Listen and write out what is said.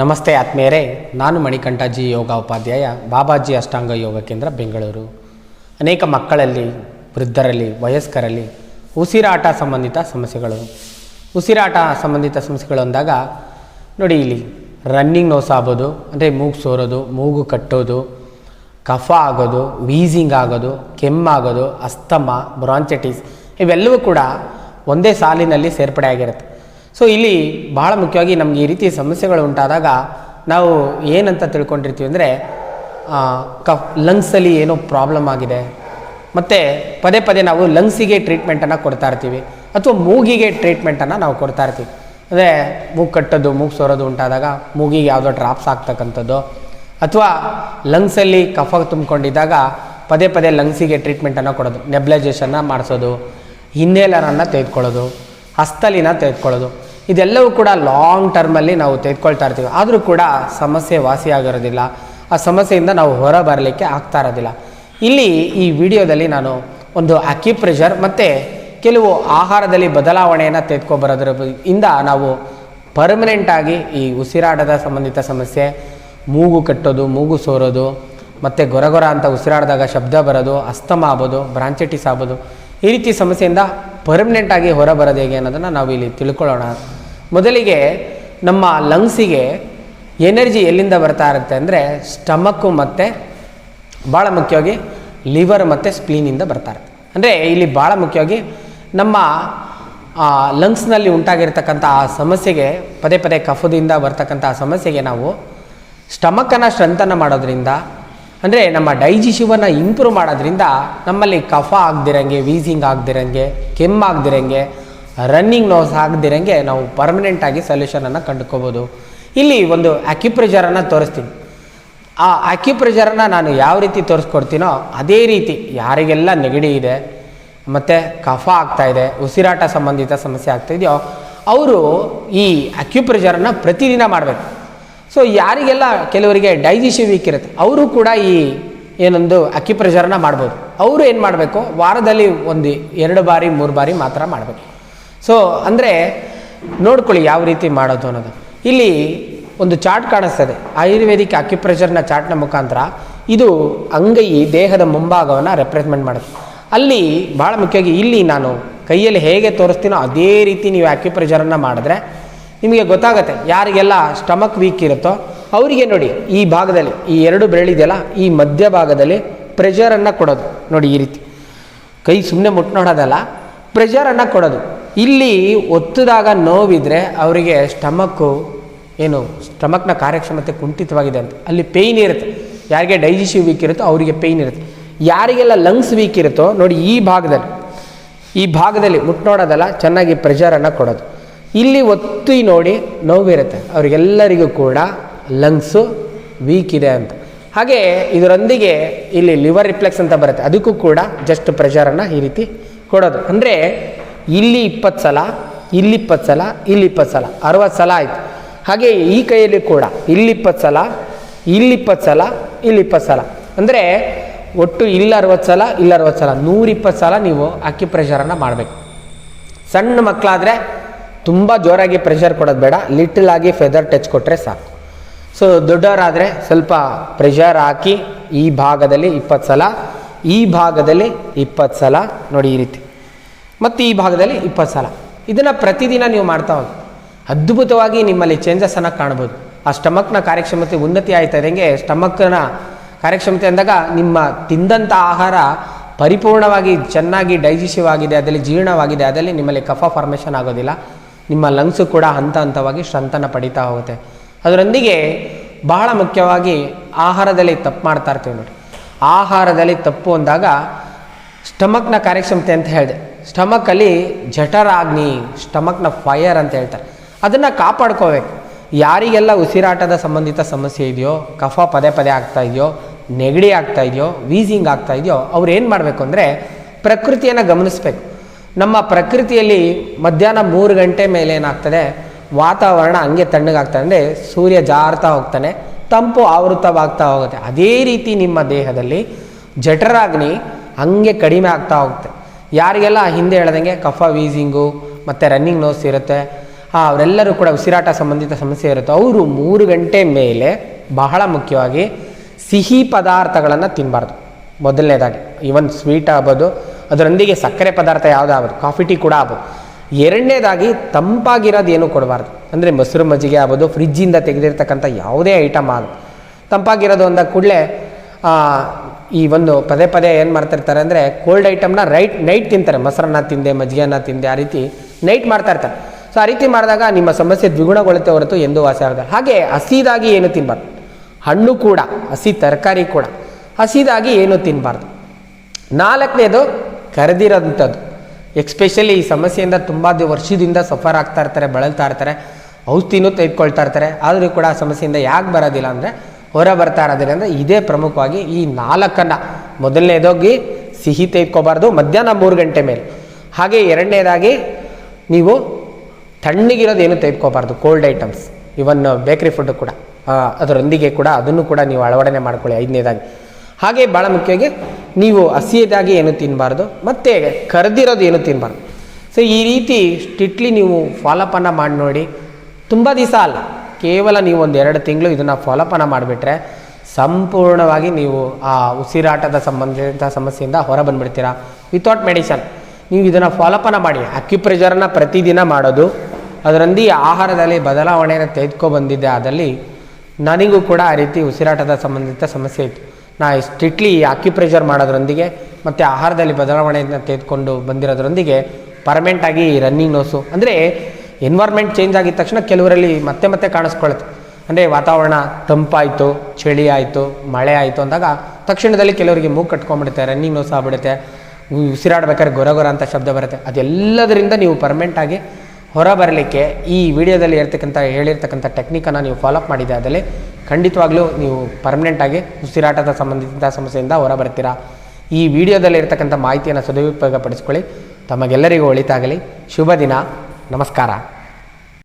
ನಮಸ್ತೆ ಆತ್ಮೀಯರೇ, ನಾನು ಮಣಿಕಂಠಾಜಿ ಯೋಗ ಉಪಾಧ್ಯಾಯ, ಬಾಬಾಜಿ ಅಷ್ಟಾಂಗ ಯೋಗ ಕೇಂದ್ರ, ಬೆಂಗಳೂರು. ಅನೇಕ ಮಕ್ಕಳಲ್ಲಿ, ವೃದ್ಧರಲ್ಲಿ, ವಯಸ್ಕರಲ್ಲಿ ಉಸಿರಾಟ ಸಂಬಂಧಿತ ಸಮಸ್ಯೆಗಳು. ಉಸಿರಾಟ ಸಂಬಂಧಿತ ಸಮಸ್ಯೆಗಳು ಅಂದಾಗ, ನೋಡಿ ಇಲ್ಲಿ ರನ್ನಿಂಗ್ ನೋಸ್ ಆಗೋದು ಅಂದರೆ ಮೂಗು ಸೋರೋದು, ಮೂಗು ಕಟ್ಟೋದು, ಕಫ ಆಗೋದು ವೀಸಿಂಗ್ ಆಗೋದು ಕೆಮ್ಮಾಗೋದು ಅಸ್ತಮ ಬ್ರಾಂಚೆಟಿಸ್ ಇವೆಲ್ಲವೂ ಕೂಡ ಒಂದೇ ಸಾಲಿನಲ್ಲಿ ಸೇರ್ಪಡೆ ಆಗಿರುತ್ತೆ ಸೊ ಇಲ್ಲಿ ಬಹಳ ಮುಖ್ಯವಾಗಿ ನಮಗೆ ಈ ರೀತಿ ಸಮಸ್ಯೆಗಳು ಉಂಟಾದಾಗ ನಾವು ಏನಂತ ತಿಳ್ಕೊಂಡಿರ್ತೀವಿ ಅಂದರೆ ಕಫ್ ಲಂಗ್ಸಲ್ಲಿ ಏನೋ ಪ್ರಾಬ್ಲಮ್ ಆಗಿದೆ. ಮತ್ತು ಪದೇ ಪದೇ ನಾವು ಲಂಗ್ಸಿಗೆ ಟ್ರೀಟ್ಮೆಂಟನ್ನು ಕೊಡ್ತಾ ಇರ್ತೀವಿ. ಅಥವಾ ಮೂಗಿಗೆ ಟ್ರೀಟ್ಮೆಂಟನ್ನು ನಾವು ಕೊಡ್ತಾ ಇರ್ತೀವಿ. ಅಂದರೆ ಮೂಗು ಕಟ್ಟೋದು, ಮೂಗು ಸೋರೋದು ಉಂಟಾದಾಗ ಮೂಗಿಗೆ ಯಾವುದೋ ಡ್ರಾಪ್ಸ್ ಆಗ್ತಕ್ಕಂಥದ್ದು. ಅಥವಾ ಲಂಗ್ಸಲ್ಲಿ ಕಫ ತುಂಬಿಕೊಂಡಿದ್ದಾಗ ಪದೇ ಪದೇ ಲಂಗ್ಸಿಗೆ ಟ್ರೀಟ್ಮೆಂಟನ್ನು ಕೊಡೋದು. ನೆಬ್ಲೈಜೇಷನ್ನ ಮಾಡಿಸೋದು. ಹಿನ್ನೆಲರನ್ನು ತೆಗೆದುಕೊಳ್ಳೋದು. ಹಸ್ತಲಿನ ತೆಗೆದುಕೊಳ್ಳೋದು. ಇದೆಲ್ಲವೂ ಕೂಡ ಲಾಂಗ್ ಟರ್ಮಲ್ಲಿ ನಾವು ತೆಗೆದುಕೊಳ್ತಾ ಇರ್ತೀವಿ. ಆದರೂ ಕೂಡ ಸಮಸ್ಯೆ ವಾಸಿಯಾಗಿರೋದಿಲ್ಲ ಆ ಸಮಸ್ಯೆಯಿಂದ ನಾವು ಹೊರ ಬರಲಿಕ್ಕೆ ಆಗ್ತಾ ಇರೋದಿಲ್ಲ. ಇಲ್ಲಿ ಈ ವಿಡಿಯೋದಲ್ಲಿ ನಾನು ಒಂದು ಅಕ್ಯುಪ್ರೆಷರ್ ಮತ್ತು ಕೆಲವು ಆಹಾರದಲ್ಲಿ ಬದಲಾವಣೆಯನ್ನು ತೆಗೆದುಕೊಬರೋದ್ರ ಇಂದ ನಾವು ಪರ್ಮನೆಂಟಾಗಿ ಈ ಉಸಿರಾಟದ ಸಂಬಂಧಿತ ಸಮಸ್ಯೆ, ಮೂಗು ಕಟ್ಟೋದು, ಮೂಗು ಸೋರೋದು, ಮತ್ತು ಗೊರಗೊರ ಅಂತ ಉಸಿರಾಡಿದಾಗ ಶಬ್ದ ಬರೋದು, ಅಸ್ತಮ ಆಗ್ಬೋದು ಬ್ರಾಂಚೆಟಿಸ್ ಆಗ್ಬೋದು, ಈ ರೀತಿ ಸಮಸ್ಯೆಯಿಂದ ಪರ್ಮನೆಂಟಾಗಿ ಹೊರ ಬರೋದು ಹೇಗೆ ಅನ್ನೋದನ್ನು ನಾವು ಇಲ್ಲಿ ತಿಳ್ಕೊಳ್ಳೋಣ. ಮೊದಲಿಗೆ ನಮ್ಮ ಲಂಗ್ಸಿಗೆ ಎನರ್ಜಿ ಎಲ್ಲಿಂದ ಬರ್ತಾ ಇರುತ್ತೆ ಅಂದರೆ ಸ್ಟಮಕ್ಕು ಮತ್ತು ಭಾಳ ಮುಖ್ಯವಾಗಿ ಲಿವರ್ ಮತ್ತು ಸ್ಪ್ಲೀನಿಂದ ಬರ್ತಾ ಇರುತ್ತೆ. ಅಂದರೆ ಇಲ್ಲಿ ಭಾಳ ಮುಖ್ಯವಾಗಿ ನಮ್ಮ ಲಂಗ್ಸ್ನಲ್ಲಿ ಉಂಟಾಗಿರ್ತಕ್ಕಂಥ ಆ ಸಮಸ್ಯೆಗೆ, ಪದೇ ಪದೇ ಕಫದಿಂದ ಬರ್ತಕ್ಕಂಥ ಸಮಸ್ಯೆಗೆ ನಾವು ಸ್ಟಮಕ್ಕನ್ನು ಸ್ಟ್ರೆಂತನ್ನು ಮಾಡೋದ್ರಿಂದ, ಅಂದರೆ ನಮ್ಮ ಡೈಜೆಷಿವನ್ನು ಇಂಪ್ರೂವ್ ಮಾಡೋದ್ರಿಂದ ನಮ್ಮಲ್ಲಿ ಕಫ ಆಗದಿರಂಗೆ, ವೀಸಿಂಗ್ ಆಗದಿರಂಗೆ ಕೆಮ್ಮಾಗದಿರಂಗೆ ರನ್ನಿಂಗ್ ನೋಸ್ ಆಗದಿರಂಗೆ ನಾವು ಪರ್ಮನೆಂಟಾಗಿ ಸೊಲ್ಯೂಷನನ್ನು ಕಂಡುಕೋಬೋದು. ಇಲ್ಲಿ ಒಂದು ಆಕ್ಯುಪ್ರೆಷರನ್ನು ತೋರಿಸ್ತೀನಿ. ಆ ಅಕ್ಯುಪ್ರೆಷರನ್ನು ನಾನು ಯಾವ ರೀತಿ ತೋರಿಸ್ಕೊಡ್ತೀನೋ ಅದೇ ರೀತಿ ಯಾರಿಗೆಲ್ಲ ನೆಗಡಿ ಇದೆ, ಮತ್ತು ಕಫ ಆಗ್ತಾ ಇದೆ, ಉಸಿರಾಟ ಸಂಬಂಧಿತ ಸಮಸ್ಯೆ ಆಗ್ತಾಯಿದೆಯೋ ಅವರು ಈ ಅಕ್ಯುಪ್ರೆಷರನ್ನು ಪ್ರತಿದಿನ ಮಾಡಬೇಕು. ಸೊ ಯಾರಿಗೆಲ್ಲ ಕೆಲವರಿಗೆ ಡೈಜೆಷನ್ ವೀಕ್ ಇರುತ್ತೆ, ಅವರು ಕೂಡ ಈ ಏನೊಂದು ಅಕ್ಯುಪ್ರೆಷರನ್ನ ಮಾಡ್ಬೋದು. ಅವರು ಏನು ಮಾಡಬೇಕು? ವಾರದಲ್ಲಿ ಒಂದು ಎರಡು ಬಾರಿ, ಮೂರು ಬಾರಿ ಮಾತ್ರ ಮಾಡಬೇಕು. ಸೊ ಅಂದರೆ ನೋಡ್ಕೊಳ್ಳಿ ಯಾವ ರೀತಿ ಮಾಡೋದು ಅನ್ನೋದು. ಇಲ್ಲಿ ಒಂದು ಚಾರ್ಟ್ ಕಾಣಿಸ್ತದೆ. ಆಯುರ್ವೇದಿಕ್ ಅಕ್ಯುಪ್ರೆಷರ್ನ ಚಾರ್ಟ್ನ ಮುಖಾಂತರ ಇದು ಅಂಗೈ, ದೇಹದ ಮುಂಭಾಗವನ್ನು ರೆಪ್ರೆಸೆಂಟ್ ಮಾಡುತ್ತೆ. ಅಲ್ಲಿ ಭಾಳ ಮುಖ್ಯವಾಗಿ ಇಲ್ಲಿ ನಾನು ಕೈಯಲ್ಲಿ ಹೇಗೆ ತೋರಿಸ್ತೀನೋ ಅದೇ ರೀತಿ ನೀವು ಆಕ್ಯುಪ್ರೆಷರನ್ನು ಮಾಡಿದ್ರೆ ನಿಮಗೆ ಗೊತ್ತಾಗುತ್ತೆ ಯಾರಿಗೆಲ್ಲ ಸ್ಟಮಕ್ ವೀಕ್ ಇರುತ್ತೋ ಅವರಿಗೆ ನೋಡಿ, ಈ ಭಾಗದಲ್ಲಿ, ಈ ಎರಡು ಬೆರಳಿದೆಯಲ್ಲ, ಈ ಮಧ್ಯ ಭಾಗದಲ್ಲಿ ಪ್ರೆಷರನ್ನು ಕೊಡೋದು. ನೋಡಿ ಈ ರೀತಿ. ಕೈ ಸುಮ್ಮನೆ ಮುಟ್ಟು ನೋಡೋದಲ್ಲ ಪ್ರೆಷರನ್ನು ಕೊಡೋದು. ಇಲ್ಲಿ ಒತ್ತಿದಾಗ ನೋವಿದ್ರೆ ಅವರಿಗೆ ಸ್ಟಮಕ್ಕು ಏನು ಸ್ಟಮಕ್ನ ಕಾರ್ಯಕ್ಷಮತೆ ಕುಂಠಿತವಾಗಿದೆ ಅಂತ. ಅಲ್ಲಿ ಪೇಯ್ನ್ ಇರುತ್ತೆ. ಯಾರಿಗೆ ಡೈಜೆಸ್ಟಿವ್ ವೀಕ್ ಇರುತ್ತೋ ಅವರಿಗೆ ಪೇಯ್ನ್ ಇರುತ್ತೆ. ಯಾರಿಗೆಲ್ಲ ಲಂಗ್ಸ್ ವೀಕ್ ಇರುತ್ತೋ ನೋಡಿ ಈ ಭಾಗದಲ್ಲಿ ಈ ಭಾಗದಲ್ಲಿ ಮುಟ್ಟು ನೋಡೋದಲ್ಲ, ಚೆನ್ನಾಗಿ ಪ್ರೆಷರನ್ನು ಕೊಡೋದು. ಇಲ್ಲಿ ಒತ್ತಿ ನೋಡಿ ನೋವಿರುತ್ತೆ. ಅವರಿಗೆಲ್ಲರಿಗೂ ಕೂಡ ಲಂಗ್ಸು ವೀಕ್ ಇದೆ ಅಂತ. ಹಾಗೆ ಇದರೊಂದಿಗೆ ಇಲ್ಲಿ ಲಿವರ್ ರಿಫ್ಲೆಕ್ಸ್ ಅಂತ ಬರುತ್ತೆ. ಅದಕ್ಕೂ ಕೂಡ ಜಸ್ಟ್ ಪ್ರೆಷರನ್ನು ಈ ರೀತಿ ಕೊಡೋದು. ಅಂದರೆ ಇಲ್ಲಿ ಇಪ್ಪತ್ತು ಸಲ, ಇಲ್ಲಿ ಇಪ್ಪತ್ತು ಸಲ, ಇಲ್ಲಿ ಇಪ್ಪತ್ತು ಸಲ, ಅರವತ್ತು ಸಲ ಆಯಿತು. ಹಾಗೆ ಈ ಕೈಯಲ್ಲಿ ಕೂಡ ಇಲ್ಲಿ ಇಪ್ಪತ್ತು ಸಲ, ಇಲ್ಲಿ ಇಪ್ಪತ್ತು ಸಲ, ಇಲ್ಲಿ ಇಪ್ಪತ್ತು ಸಲ. ಅಂದರೆ ಒಟ್ಟು ಇಲ್ಲಿ ಅರವತ್ತು ಸಲ, ಇಲ್ಲಿ ಅರವತ್ತು ಸಲ. ನೂರಿಪ್ಪತ್ತು ಸಲ ನೀವು ಅಕ್ಕಿ ಪ್ರೆಷರನ್ನು ಮಾಡಬೇಕು. ಸಣ್ಣ ಮಕ್ಕಳಾದರೆ ತುಂಬ ಜೋರಾಗಿ ಪ್ರೆಷರ್ ಕೊಡೋದು ಬೇಡ. ಲಿಟಲ್ ಆಗಿ ಫೆದರ್ ಟಚ್ ಕೊಟ್ಟರೆ ಸಾಕು. ಸೊ ದೊಡ್ಡವರಾದರೆ ಸ್ವಲ್ಪ ಪ್ರೆಷರ್ ಹಾಕಿ ಈ ಭಾಗದಲ್ಲಿ ಇಪ್ಪತ್ತು ಸಲ, ಈ ಭಾಗದಲ್ಲಿ ಇಪ್ಪತ್ತು ಸಲ ನೋಡಿ ಈ ರೀತಿ. ಮತ್ತು ಈ ಭಾಗದಲ್ಲಿ ಇಪ್ಪತ್ತು ಸಲ. ಇದನ್ನು ಪ್ರತಿದಿನ ನೀವು ಮಾಡ್ತಾ ಹೋಗಿ. ಅದ್ಭುತವಾಗಿ ನಿಮ್ಮಲ್ಲಿ ಚೇಂಜಸನ್ನು ಕಾಣ್ಬೋದು. ಆ ಸ್ಟಮಕ್ನ ಕಾರ್ಯಕ್ಷಮತೆ ಉನ್ನತಿ ಆಯ್ತಾ ಇದ್ದಂಗೆ ಸ್ಟಮಕ್ನ ಕಾರ್ಯಕ್ಷಮತೆ ಅಂದಾಗ ನಿಮ್ಮ ತಿಂದಂಥ ಆಹಾರ ಪರಿಪೂರ್ಣವಾಗಿ ಚೆನ್ನಾಗಿ ಡೈಜೆಸ್ಟಿವ್ ಆಗಿದೆ, ಅದರಲ್ಲಿ ಜೀರ್ಣವಾಗಿದೆ, ಅದರಲ್ಲಿ ನಿಮ್ಮಲ್ಲಿ ಕಫ ಫಾರ್ಮೇಷನ್ ಆಗೋದಿಲ್ಲ. ನಿಮ್ಮ ಲಂಗ್ಸು ಕೂಡ ಹಂತ ಹಂತವಾಗಿ ಸ್ಟ್ರೆಂತನ್ನು ಪಡಿತಾ ಹೋಗುತ್ತೆ. ಅದರೊಂದಿಗೆ ಬಹಳ ಮುಖ್ಯವಾಗಿ ಆಹಾರದಲ್ಲಿ ತಪ್ಪು ಮಾಡ್ತಾ ಇರ್ತೀವಿ ನೋಡಿ. ಆಹಾರದಲ್ಲಿ ತಪ್ಪು ಅಂದಾಗ ಸ್ಟಮಕ್ನ ಕಾರ್ಯಕ್ಷಮತೆ ಅಂತ ಹೇಳಿದೆ. ಸ್ಟಮಕಲ್ಲಿ ಜಠರಾಗ್ನಿ, ಸ್ಟಮಕ್ನ ಫೈರ್ ಅಂತ ಹೇಳ್ತಾರೆ. ಅದನ್ನು ಕಾಪಾಡ್ಕೋಬೇಕು. ಯಾರಿಗೆಲ್ಲ ಉಸಿರಾಟದ ಸಂಬಂಧಿತ ಸಮಸ್ಯೆ ಇದೆಯೋ, ಕಫ ಪದೇ ಪದೇ ಆಗ್ತಾ ಇದೆಯೋ, ನೆಗಡಿ ಆಗ್ತಾ ಇದೆಯೋ, ವೀಸಿಂಗ್ ಆಗ್ತಾ ಇದೆಯೋ, ಅವ್ರು ಏನು ಮಾಡಬೇಕು ಅಂದರೆ ಪ್ರಕೃತಿಯನ್ನು ಗಮನಿಸಬೇಕು. ನಮ್ಮ ಪ್ರಕೃತಿಯಲ್ಲಿ ಮಧ್ಯಾಹ್ನ ಮೂರು ಗಂಟೆ ಮೇಲೆ ಏನಾಗ್ತದೆ? ವಾತಾವರಣ ಹಂಗೆ ತಣ್ಣಗಾಗ್ತದೆ ಅಂದರೆ ಸೂರ್ಯ ಜಾರ್ತಾ ಹೋಗ್ತಾನೆ, ತಂಪು ಆವೃತವಾಗ್ತಾ ಹೋಗುತ್ತೆ. ಅದೇ ರೀತಿ ನಿಮ್ಮ ದೇಹದಲ್ಲಿ ಜಠರಾಗ್ನಿ ಹಂಗೆ ಕಡಿಮೆ ಆಗ್ತಾ ಹೋಗುತ್ತೆ. ಯಾರಿಗೆಲ್ಲ ಹಿಂದೆ ಹೇಳ್ದಂಗೆ ಕಫ, ವೀಸಿಂಗು ಮತ್ತು ರನ್ನಿಂಗ್ ನೋಸ್ ಇರುತ್ತೆ ಅವರೆಲ್ಲರೂ ಕೂಡ ಉಸಿರಾಟ ಸಂಬಂಧಿತ ಸಮಸ್ಯೆ ಇರುತ್ತೆ. ಅವರು ಮೂರು ಗಂಟೆ ಮೇಲೆ ಬಹಳ ಮುಖ್ಯವಾಗಿ ಸಿಹಿ ಪದಾರ್ಥಗಳನ್ನು ತಿನ್ನಬಾರ್ದು ಮೊದಲನೇದಾಗಿ ಈವನ್ ಸ್ವೀಟ್ ಆಗ್ಬೋದು, ಅದರೊಂದಿಗೆ ಸಕ್ಕರೆ ಪದಾರ್ಥ ಯಾವುದಾಗ್ಬೋದು ಕಾಫಿ ಟೀ ಕೂಡ ಆಗ್ಬೋದು. ಎರಡನೇದಾಗಿ, ತಂಪಾಗಿರೋದು ಏನು ಕೊಡಬಾರ್ದು. ಅಂದರೆ ಮೊಸರು ಮಜ್ಜಿಗೆ ಆಗ್ಬೋದು ಫ್ರಿಜ್ಜಿಂದ ತೆಗೆದಿರ್ತಕ್ಕಂಥ ಯಾವುದೇ ಐಟಮ್ ಆಗ ತಂಪಾಗಿರೋದು ಅಂದ ಕೂಡಲೇ ಈ ಒಂದು ಪದೇ ಪದೇ ಏನು ಮಾಡ್ತಿರ್ತಾರೆ ಅಂದರೆ ಕೋಲ್ಡ್ ಐಟಮ್ನ ರೈಟ್ ನೈಟ್ ತಿಂತಾರೆ. ಮೊಸರನ್ನ ತಿಂದೆ ಮಜ್ಜಿಗೆನ ತಿಂದೆ, ಆ ರೀತಿ ನೈಟ್ ಮಾಡ್ತಾ ಇರ್ತಾರೆ. ಸೊ ಆ ರೀತಿ ಮಾಡಿದಾಗ ನಿಮ್ಮ ಸಮಸ್ಯೆ ದ್ವಿಗುಣಗೊಳ್ಳುತ್ತೆ ಹೊರತು ಎಂದೂ ವಾಸಿ ಆಗೋದಿಲ್ಲ. ಹಾಗೆ ಹಸಿದಾಗಿ ಏನು ತಿನ್ನಬಾರ್ದು ಹಣ್ಣು ಕೂಡ, ಹಸಿ ತರಕಾರಿ ಕೂಡ. ಹಸಿದಾಗಿ ಏನು ತಿನ್ನಬಾರ್ದು ನಾಲ್ಕನೇದು ಕರೆದಿರೋಂಥದ್ದು. ಎಕ್ಸ್ಪೆಷಲಿ ಈ ಸಮಸ್ಯೆಯಿಂದ ತುಂಬ ವರ್ಷದಿಂದ ಸಫರ್ ಆಗ್ತಾ ಇರ್ತಾರೆ, ಬಳಲ್ತಾ ಇರ್ತಾರೆ. ಔಷಧಿನೂ ತೆಗೆದುಕೊಳ್ತಾ ಇರ್ತಾರೆ. ಆದರೂ ಕೂಡ ಆ ಸಮಸ್ಯೆಯಿಂದ ಯಾಕೆ ಬರೋದಿಲ್ಲ ಅಂದರೆ ಹೊರ ಬರ್ತಾ ಇರೋದಿಲ್ಲ ಅಂದರೆ ಇದೇ ಪ್ರಮುಖವಾಗಿ ಈ ನಾಲ್ಕನ್ನ ಮೊದಲನೇದೋಗಿ ಸಿಹಿ ತೆಗೆದುಕೋಬಾರ್ದು. ಮಧ್ಯಾಹ್ನ ಮೂರು ಗಂಟೆ ಮೇಲೆ. ಹಾಗೆ ಎರಡನೇದಾಗಿ ನೀವು ತಣ್ಣಗಿರೋದು ಏನು ತೆಗೆದುಕೋಬಾರ್ದು? ಕೋಲ್ಡ್ ಐಟಮ್ಸ್ ಇವನ್ ಬೇಕ್ರಿ ಫುಡ್ ಕೂಡ. ಅದರೊಂದಿಗೆ ಕೂಡ ಅದನ್ನು ಕೂಡ ನೀವು ಅಳವಡನೆ ಮಾಡ್ಕೊಳ್ಳಿ ಐದನೇದಾಗಿ. ಹಾಗೆ ಭಾಳ ಮುಖ್ಯವಾಗಿ ನೀವು ಹಸಿಯದಾಗಿ ಏನು ತಿನ್ನಬಾರ್ದು ಮತ್ತು ಕರೆದಿರೋದು ಏನು ತಿನ್ನಬಾರ್ದು ಸೊ ಈ ರೀತಿ ಸ್ಟ್ರಿಕ್ಟ್ಲಿ ನೀವು ಫಾಲೋಪನ್ನು ಮಾಡಿ ನೋಡಿ. ತುಂಬ ದಿವಸ ಅಲ್ಲ. ಕೇವಲ ನೀವು ಒಂದು ಎರಡು ತಿಂಗಳು ಇದನ್ನು ಫಾಲೋಪನ ಮಾಡಿಬಿಟ್ರೆ ಸಂಪೂರ್ಣವಾಗಿ ನೀವು ಆ ಉಸಿರಾಟದ ಸಂಬಂಧಿತ ಸಮಸ್ಯೆಯಿಂದ ಹೊರ ಬಂದುಬಿಡ್ತೀರಾ? ವಿತೌಟ್ ಮೆಡಿಸನ್ ನೀವು ಇದನ್ನು ಫಾಲೋಪನ ಮಾಡಿ ಅಕ್ಯುಪ್ರೆಷರನ್ನ ಪ್ರತಿದಿನ ಮಾಡೋದು ಅದರಂದಿ ಆಹಾರದಲ್ಲಿ ಬದಲಾವಣೆಯನ್ನು ತೆಗೆದುಕೊಬಂದಿದ್ದೆ ಆದಲ್ಲಿ ನನಗೂ ಕೂಡ ಆ ರೀತಿ ಉಸಿರಾಟದ ಸಂಬಂಧಿತ ಸಮಸ್ಯೆ ಇತ್ತು. ನಾ ಸ್ಟ್ರಿಕ್ಟ್ಲಿ ಅಕ್ಯುಪ್ರೆಷರ್ ಮಾಡೋದ್ರೊಂದಿಗೆ, ಮತ್ತು ಆಹಾರದಲ್ಲಿ ಬದಲಾವಣೆಯನ್ನು ತೆಗೆದುಕೊಂಡು ಬಂದಿರೋದ್ರೊಂದಿಗೆ ಪರ್ಮನೆಂಟಾಗಿ ರನ್ನಿಂಗ್ ನೋಸು ಅಂದರೆ ಎನ್ವೈರ್ಮೆಂಟ್ ಚೇಂಜ್ ಆಗಿದ ತಕ್ಷಣ ಕೆಲವರಲ್ಲಿ ಮತ್ತೆ ಮತ್ತೆ ಕಾಣಿಸ್ಕೊಳ್ಳುತ್ತೆ ಅಂದರೆ ವಾತಾವರಣ ತಂಪಾಯಿತು, ಚಳಿ ಆಯಿತು, ಮಳೆ ಆಯಿತು ಅಂದಾಗ ತಕ್ಷಣದಲ್ಲಿ ಕೆಲವರಿಗೆ ಮೂಗು ಕಟ್ಕೊಂಡ್ಬಿಡುತ್ತೆ ರನ್ನಿಂಗ್ ನೋಸ್ ಆಗ್ಬಿಡುತ್ತೆ, ಉಸಿರಾಡ್ಬೇಕಾದ್ರೆ ಗೊರ ಗೊರ ಅಂತ ಶಬ್ದ ಬರುತ್ತೆ. ಅದೆಲ್ಲದರಿಂದ ನೀವು ಪರ್ಮನೆಂಟಾಗಿ ಹೊರ ಬರಲಿಕ್ಕೆ ಈ ವಿಡಿಯೋದಲ್ಲಿ ಇರ್ತಕ್ಕಂಥ ಹೇಳಿರ್ತಕ್ಕಂಥ ಟೆಕ್ನಿಕನ್ನು ನೀವು ಫಾಲೋಅಪ್ ಮಾಡಿದೆ ಅದರಲ್ಲಿ ಖಂಡಿತವಾಗ್ಲೂ ನೀವು ಪರ್ಮನೆಂಟಾಗಿ ಉಸಿರಾಟದ ಸಂಬಂಧಿಸಿದ ಸಮಸ್ಯೆಯಿಂದ ಹೊರ ಬರ್ತೀರಾ. ಈ ವಿಡಿಯೋದಲ್ಲಿ ಇರ್ತಕ್ಕಂಥ ಮಾಹಿತಿಯನ್ನು ಸದುಪಯೋಗಪಡಿಸ್ಕೊಳ್ಳಿ. ತಮಗೆಲ್ಲರಿಗೂ ಒಳಿತಾಗಲಿ. ಶುಭ ದಿನ. ನಮಸ್ಕಾರ.